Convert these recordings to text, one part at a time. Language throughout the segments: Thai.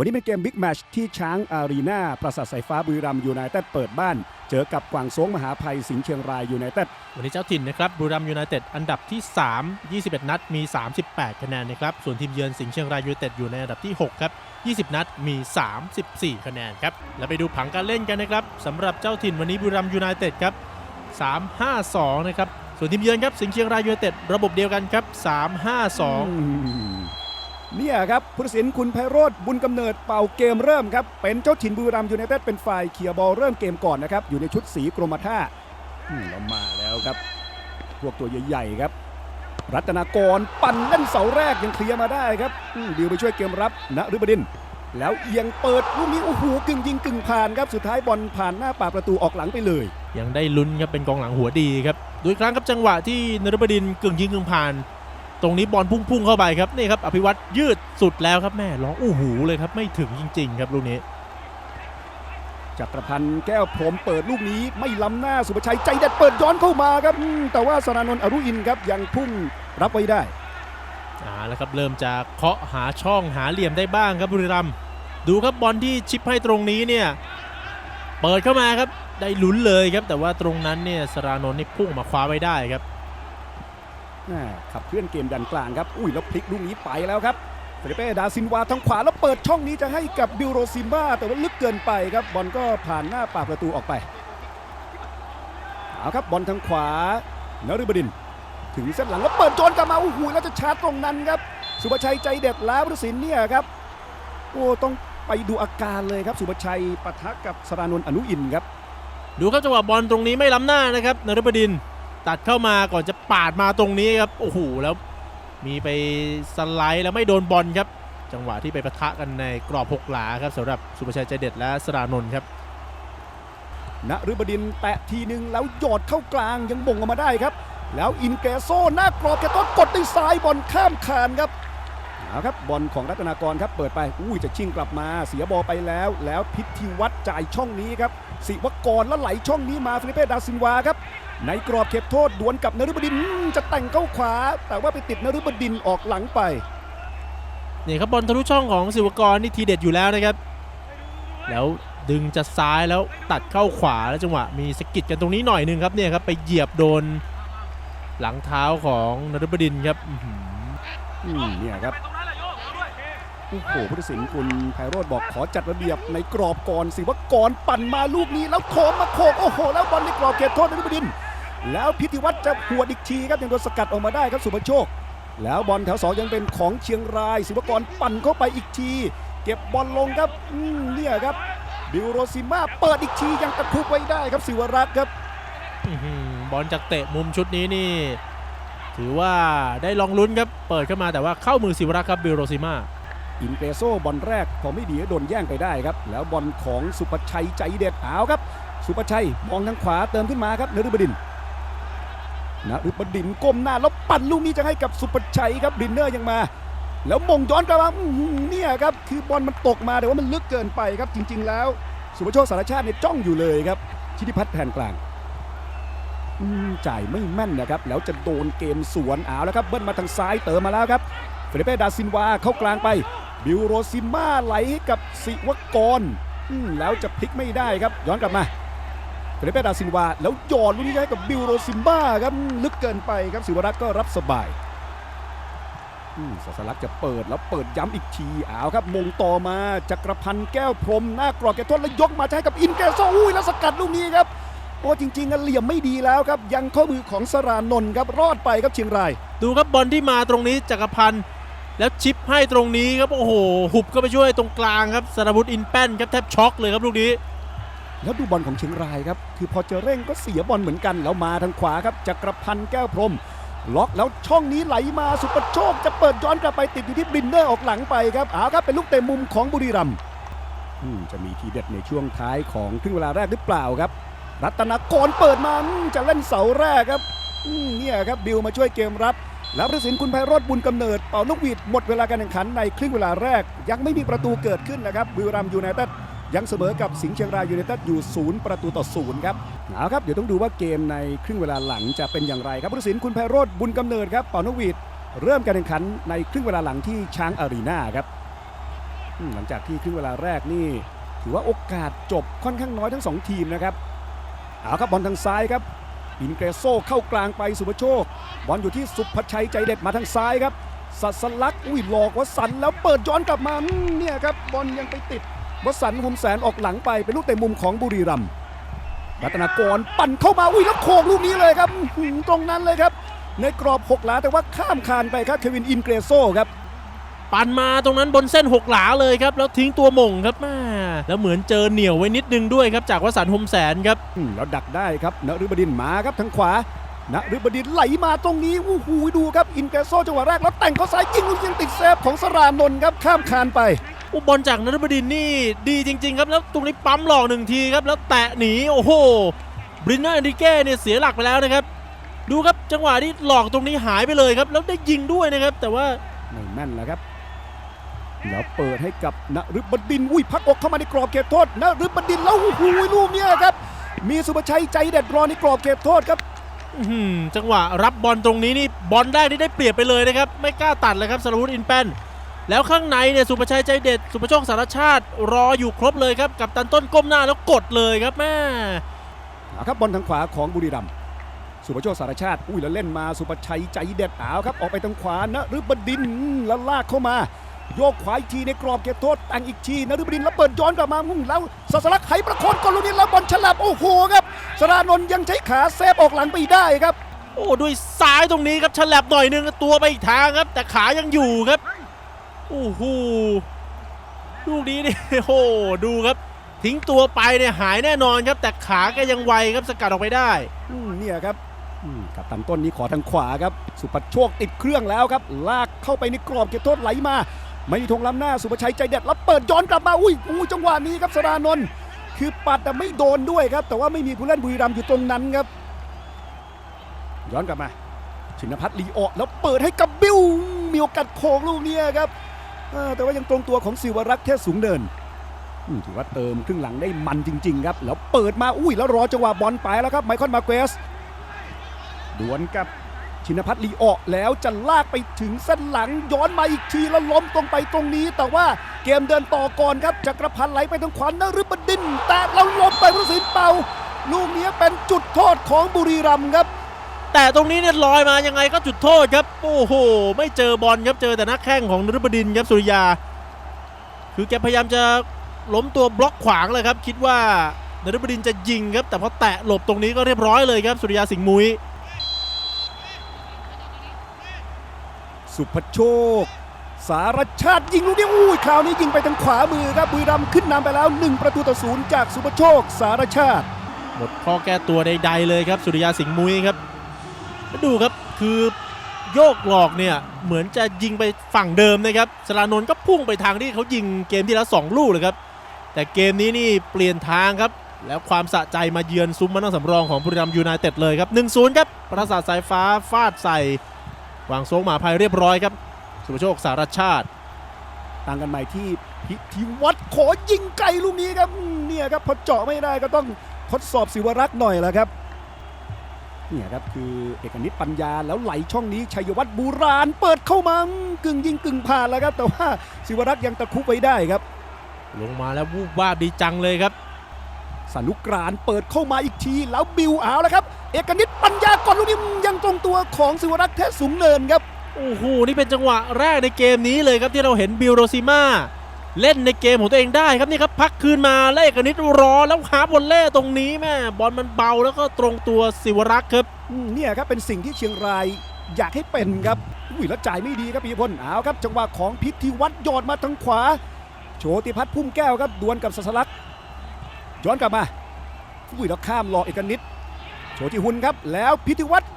วันนี้เป็นเกมบิ๊กแมชที่ช้างอารีนาปราสาทสายฟ้าบุรีรัมยูไนเต็ดเปิดบ้าน เจอกับกวางโซงมหาภัยสิงห์เชียงรายยูไนเต็ดวันนี้เจ้าถิ่นนะครับบุรีรัมยูไนเต็ดอันดับที่ 3 21 นัดมี 38 คะแนนนะครับส่วนทีมเยือนสิงห์เชียงรายยูไนเต็ดอยู่ในอันดับที่ 6 ครับ 20 นัดมี 34 คะแนนครับแล้วไปดูผังการเล่นกันนะครับสำหรับเจ้าถิ่นวันนี้บุรีรัมยูไนเต็ดครับ3-5-2นะครับส่วนทีมเยือนครับสิงห์เชียงรายยูไนเต็ดระบบเดียวกันครับ3-5-2 เนี่ยครับผู้ตัดสินคุณไพโรธบุญกำเนิดเป่าเกมเริ่มครับ เป็นเจ้าถิ่นบุรีรัมย์ยูไนเต็ดเป็นฝ่ายเคลียบอลเริ่มเกมก่อนนะครับ อยู่ในชุดสีกรมท่าเรามาแล้วครับ พวกตัวใหญ่ๆครับ รัตนากรปั่นเล่นเสาแรกยังเคลียร์มาได้ครับดิวไปช่วยเกมรับณฤบดินทร์แล้วเอียงเปิดลูกนี้โอ้โหกึ่งยิงกึ่งผ่านครับสุดท้ายบอลผ่านหน้าป่ากประตูออกหลังไปเลย ยังได้ลุ้นครับเป็นกองหลังหัวดีครับดูอีกครั้งครับจังหวะที่นรบดินทร์กึ่งยิงกึ่งผ่าน ตรงนี้บอลพุ่งๆเข้าไปครับนี่ครับอภิวัตยืดสุดแล้วครับแม่ร้องอู้หูเลยครับไม่ถึงจริง ๆ ครับลูกนี้จักรพันธ์แก้วพรหมเปิดลูกนี้ไม่ล้ำหน้าสุภชัยใจเด็ดเปิดย้อนเข้ามาครับอืมแต่ว่าสรานนท์อรุอินทร์ครับยังพุ่งรับไว้ได้อ่าแล้วครับเริ่มจะเคาะหาช่องหาเหลี่ยมได้บ้างครับบุรีรัมย์ดูครับบอลที่ชิปให้ตรงนี้เนี่ยเปิดเข้ามาครับได้ลุ้นเลยครับแต่ว่าตรงนั้นเนี่ยสรานนท์นี่พุ่งมาคว้าไว้ได้ครับแม่ ขับเคลื่อนเกมดันกลางครับ อุ้ยแล้วพลิกลูกนี้ไปแล้วครับเฟเปเป้ดาซินวาทางขวาแล้วเปิดช่องนี้จะให้กับบิลโรซิมบ้าแต่ว่าลึกเกินไปครับบอลก็ผ่านหน้าปากประตูออกไปเอาครับบอลทางขวานฤบดิน ถึงเส้นหลังแล้วเปิดโจนกลับมาโอ้โหแล้วจะชาร์จตรงนั้นครับ สุภชัยใจเด็ดแล้วพุทธศิลป์เนี่ยครับโอ้ต้องไปดูอาการเลยครับสุภชัยปะทะกับสรานนท์อนุอินครับ ดูครับจังหวะบอลตรงนี้ไม่ล้ำหน้านะครับนรบดิน ตัดเข้ามาก่อนจะปาดมาตรงนี้ครับ โอ้โห แล้วมีไปสไลด์แล้วไม่โดนบอลครับ จังหวะที่ไปปะทะกันในกรอบหกหลาครับสำหรับสุภชัยใจเด็ดและสรานนท์ครับนฤบดินทร์แตะทีหนึ่งแล้วหยอดเข้ากลางยังบ่งออกมาได้ครับ แล้วอินเกรโซหน้ากรอบแกต้นกดด้วยซ้ายบอลข้ามคานครับเอาครับบอลของรัตนากรครับเปิดไปอุ้ยจะชิงกลับมาเสียบอลไปแล้ว แล้วพิธีวัตรจ่ายช่องนี้ครับสิวกรแล้วไหลช่องนี้มาฟิลิเป้ดาซินวาครับ ในกรอบเขตโทษดวลกับนฤบดินทร์อืมจะแต่งเข้าขวา แต่ว่าไปติดนฤบดินทร์ออกหลังไปนี่ครับบอลทะลุช่องของศิวกรนี่ทีเด็ดอยู่แล้วนะครับ แล้วดึงจะซ้ายแล้วตัดเข้าขวาแล้วจังหวะมีสะกิดกันตรงนี้หน่อยหนึงครับเนี่ยครับไปเหยียบโดนหลังเท้าของนรบดินทร์ครับอื้อหืออืมเนี่ยครับโอ้โหผู้ตัดสินคุณไพโรธบอกขอจัดระเบียบในกรอบก่อนสิว่ากรปั่นมาลูกนี้แล้วโถมมาโขกโอ้โห แล้วบอลในกรอบเขตโทษนฤบดินทร์ แล้วพิธีวัตรจะหวดอีกทีครับยังโดนสกัดออกมาได้ครับสุภโชค แล้วบอลแถวสองยังเป็นของเชียงราย ศิวกรปั่นเข้าไปอีกที เก็บบอลลงครับอืมเนี่ยครับบิวโรซิมาเปิดอีกทียังตะครุบไว้ได้ครับศิวรักษ์ครับอื้อหือบอลจากเตะมุมชุดนี้นี่ ถือว่าได้ลองลุ้นครับเปิดเข้ามาแต่ว่าเข้ามือศิวรักษ์ครับบิลโรซิมาอินเกรโซบอลแรกพอไม่ดีก็โดนแย่งไปได้ครับ แล้วบอลของสุปชัยใจเด็ดเอาครับ สุปชัยมองทางขวาเติมขึ้นมาครับนฤบดิน ทร์นฤบดินก้มหน้าแล้วปั่นลูกนี้จะให้กับสุปชัยครับดินเนอร์ยังมา แล้วมงย้อนกลับมาเนี่ยครับคือบอลมันตกมาแต่ว่ามันลึกเกินไปครับจริง ๆ แล้ว สุภโชคสารชาติเนี่ยจ้องอยู่เลยครับชิติพัฒน์แผ่นกลางจ่ายไม่แม่นนะครับ แล้วจะโดนเกมสวนเอาแล้วครับเบิ้ลมาทางซ้ายเติมมาแล้วครับเฟเดเป้ดาซินวาเข้ากลางไป บิวโรซิม่าไหลให้กับสิวกรแล้วจะพลิกไม่ได้ครับย้อนกลับมา เฟเดเป้ดาซินวาแล้วหยอดลูกนี้ให้กับบิวโรซิมบ้าครับลึกเกินไปครับสิวรักษ์ก็รับสบายอืมสัสลักจะเปิดแล้วเปิดย้ำอีกทีเอาครับ มงต่อมาจักรพันธ์แก้วพรมหน้ากรอบแกทนแล้วยกมาให้กับอินเกโซอุ้ยแล้วสกัดลูกนี้ครับโอ้จริงๆอะเหลี่ยมไม่ดีแล้วครับ ยังข้อมือของสรานนท์ครับรอดไปครับเชียงราย ดูครับบอลที่มาตรงนี้จักรพันธ์แล้วชิปให้ตรงนี้ครับโอ้โหหุบเข้าไปช่วยตรงกลางครับสารวุฒิอินแป้นครับแทบช็อกเลยครับลูกนี้ แล้วดูบอลของเชียงรายครับ คือพอจะเร่งก็เสียบอลเหมือนกัน แล้วมาทางขวาครับจักรพันธ์แก้วพรหมล็อกแล้วช่องนี้ไหลมาสุประโชค จะเปิดย้อนกลับไปติดอยู่ที่บลินเนอร์ออกหลังไปครับเอาครับเป็นลูกเตะมุมของบุรีรัมย์อืมจะมีทีเด็ดในช่วงท้ายของครึ่งเวลาแรกหรือเปล่าครับ รัตนากรเปิดมาอืมจะเล่นเสาแรกครับอืมเนี่ยครับบิวมาช่วยเกมรับ แล้วผู้ตัดสินคุณไพโรธบุญกำเนิดเป่านกหวีดหมดเวลาการแข่งขันในครึ่งเวลาแรก ยังไม่มีประตูเกิดขึ้นนะครับบุรีรัมย์ยูไนเต็ด ยังเสมอกับสิงห์เชียงรายยูไนเต็ดอยู่ศูนย์ประตูต่อศูนย์ครับเอาครับเดี๋ยวต้องดูว่าเกมในครึ่งเวลาหลังจะเป็นอย่างไรครับผู้ตัดสินคุณไพโรธบุญกำเนิดครับเป่านกหวีดเริ่มการแข่งขันในครึ่งเวลาหลังที่ช้างอารีนาครับอืมหลังจากที่ครึ่งเวลาแรกนี่ ถือว่าโอกาสจบค่อนข้างน้อยทั้งสองทีมนะครับเอาครับบอลทางซ้ายครับอินเกรโซเข้ากลางไปสุภโชค บอลอยู่ที่สุภชัยใจเด็ดมาทางซ้ายครับสัสลักอุ้ยหลอกวสันต์แล้วเปิดย้อนกลับมาอืมเนี่ยครับบอลยังไปติด วสันต์หมแสนออกหลังไปเป็นลูกเตะมุมของบุรีรัมย์รัตนากรปั่นเข้ามาอุ้ยแล้วโขกลูกนี้เลยครับอื้อหือตรงนั้นเลยครับ ในกรอบหกหลาแต่ว่าข้ามคานไปครับเควินอินเกรโซครับปั่นมาตรงนั้นบนเส้นหกหลาเลยครับ แล้วทิ้งตัวหม่งครับแม่แล้วเหมือนเจอเหนี่ยวไว้นิดนึงด้วยครับ จากวสันต์หมแสนครับอืมแล้วดักได้ครับนฤบดินมาครับทางขวานฤบดินไหลมาตรงนี้โอ้โหดูครับอินเกรโซจังหวะแรกแล้วแต่งเข้าซ้ายยิงลูกยังติดเซฟของสรานนท์ครับข้ามคานไป อุยบอลจากนฤบดินนี่ดีจริง ๆ ครับแล้วตรงนี้ปั๊มหลอกหนึ่งทีครับแล้วแตะหนีโอ้โหบรินเนอร์เอนริเก้เนี่ยเสียหลักไปแล้วนะครับ ดูครับจังหวะที่หลอกตรงนี้หายไปเลยครับแล้วได้ยิงด้วยนะครับ แต่ว่าไม่แม่นแล้วครับแล้วเปิดให้กับนฤบดินอุ้ยพักอกเข้ามาในกรอบเขตโทษนฤบดินแล้วโอ้โหลูกเนี่ยครับ มีสุภชัยใจเด็ดรอในกรอบเขตโทษครับอื้อหือจังหวะรับบอลตรงนี้นี่บอลได้นี่ได้เปรียบไปเลยนะครับ ไม่กล้าตัดเลยครับสารวุฒิอินแปน แล้วข้างในเนี่ยสุภชัยใจเด็ด สุภโชคสารชาติ รออยู่ครบเลยครับ กับตันต้นก้มหน้าแล้วกดเลยครับแม่เอาครับบอลทางขวาของบุรีรัมย์สุภโชคสารชาติอุ้ยแล้วเล่นมาสุภชัยใจเด็ดเอาครับออกไปทางขวานฤบดินอืมแล้วลากเข้ามาโยกขวาอีกทีในกรอบเขตโทษแต่งอีกทีนฤบดินแล้วเปิดย้อนกลับมามุ่งแล้วสัสลักษณ์ไหประโคนกอลลูกนี้แล้วบอลฉลับโอ้โหครับสรานนท์ยังใช้ขาเซฟออกหลังไปได้ครับ โอ้ด้วยซ้ายตรงนี้ครับฉลับหน่อยนึงตัวไปอีกทางครับ แต่ขายังอยู่ครับ โอ้โหลูกนี้นี่โอ้โหดูครับ ทิ้งตัวไปเนี่ยหายแน่นอนครับ แต่ขาแกยังไวครับสกัดออกไปได้เนี่ยครับกับตันต้นนี้ขอทางขวาครับ สุปัชโชคติดเครื่องแล้วครับ ลากเข้าไปในกรอบเขตโทษไหลมา ไม่มีธงล้ำหน้าสุภชัยใจเด็ดแล้วเปิดย้อนกลับมาอุ้ยอุ้ยจังหวะนี้ครับสรานนท์คือปัดแต่ไม่โดนด้วยครับ แต่ว่าไม่มีผู้เล่นบุรีรัมย์อยู่ตรงนั้นครับ ย้อนกลับมาชินพัฒน์ลีโอแล้วเปิดให้กับบิวมีโอกาสโค้งลูกนี้ครับ แต่ว่ายังตรงตัวของศิวรักษ์เทศสูงเนินถือว่าเติมครึ่งหลังได้มันจริง ๆ ครับ แล้วเปิดมาอุ้ยแล้วรอจังหวะบอลไปแล้วครับไมคอนมาเกสดวลกับชินพัฒน์ลีออกแล้วจะลากไปถึงเส้นหลังย้อนมาอีกทีแล้วล้มตรงไปตรงนี้ แต่ว่าเกมเดินต่อก่อนครับจักรพันธ์ไหลไปทางขวานนฤบดิน แต่เราล้มไปผู้สินเป่า ลูกนี้เป็นจุดโทษของบุรีรัมย์ครับ แต่ตรงนี้เนี่ยลอยมายังไงก็จุดโทษครับ โอ้โห ไม่เจอบอลครับ เจอแต่นักแข้งของนฤบดินทร์ครับสุริยา คือแกพยายามจะล้มตัวบล็อกขวางเลยครับ คิดว่านฤบดินทร์จะยิงครับ แต่พอแตะหลบตรงนี้ก็เรียบร้อยเลยครับ สุริยาสิงห์มุ้ยสุภโชค สารชาติยิงลูกนี้อุ้ยคราวนี้ยิงไปทางขวามือครับบุรีรัมย์ขึ้นนำไปแล้ว 1 ประตูต่อศูนย์จากสุภโชค สารชาติ หมดข้อแก้ตัวใดๆเลยครับ สุริยาสิงห์มุ้ยครับ แล้วดูครับคือโยกหลอกเนี่ยเหมือนจะยิงไปฝั่งเดิมนะครับสลานนท์ก็พุ่งไปทางที่เขายิงเกมที่แล้ว 2 ลูกเลยครับ แต่เกมนี้นี่เปลี่ยนทางครับ แล้วความสะใจมาเยือนซุ้มมานั่งสำรองของบุรีรัมยูไนเต็ดเลยครับ1-0ครับประสาทสายฟ้าฟาดใส่วางโซงหมาภัยเรียบร้อยครับ สุภโชคสารชาติต่างกันใหม่ที่พิธีวัดขอยิงไกลลูกนี้ครับเนี่ยครับพอเจาะไม่ได้ก็ต้องทดสอบศิวรักษ์หน่อยแล้วครับ เนี่ยครับคือเอกนิตปัญญาแล้วไหลช่องนี้ชัยวัฒน์บูราณ เปิดเข้ามากึ่งยิงกึ่งผ่านแล้วครับ แต่ว่าศิวรักษ์ยังตะครุบไว้ได้ครับ ลงมาแล้ววูบวาบดีจังเลยครับสนุกรานเปิดเข้ามาอีกทีแล้วบิวเอาแล้วครับ เอกนิตปัญญาก่อนลูกนี้ยังตรงตัวของศิวรักษ์เทศสูงเนินครับโอ้โหนี่เป็นจังหวะแรกในเกมนี้เลยครับที่เราเห็นบิลโรซิมา เล่นในเกมของตัวเองได้ครับนี่ครับพักคืนมาแล้วเอกนิดรอแล้วหาบอลเล่ตรงนี้แม่บอลมันเบาแล้วก็ตรงตัวสิวรักษ์ครับเนี่ยครับเป็นสิ่งที่เชียงรายอยากให้เป็นครับอุ้ยแล้วจ่ายไม่ดีครับปีพลเอาครับ จังหวะของพิธีวัฒน์ยอดมาทางขวา โชติพัฒน์พุ่มแก้วครับดวลกับสัสลักษ์ย้อนกลับมาอุ้ยแล้วข้ามหลอกเอกนิตโชติหุนครับ แล้วพิธีวัฒน์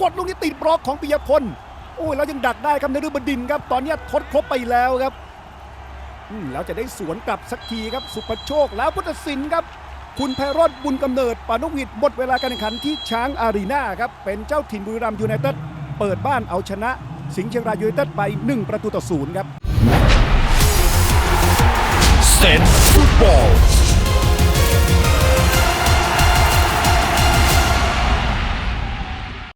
กดลูกนี้ติดบล็อกของปิยพลโอ้ยแล้วยังดักได้ครับในฤบดินครับ ตอนนี้ทดครบไปแล้วครับ แล้วจะได้สวนกลับสักทีครับ สุปโชคแล้วพุทธศินครับ คุณไพโรธบุญกำเนิดปานุหวิดหมดเวลาการแข่งขันที่ช้างอารีนาครับ เป็นเจ้าถิ่นบุรีรัมย์ยูไนเต็ดเปิดบ้านเอาชนะ สิงห์เชียงรายยูไนเต็ดไป 1 ประตูต่อศูนย์ครับ Stand Football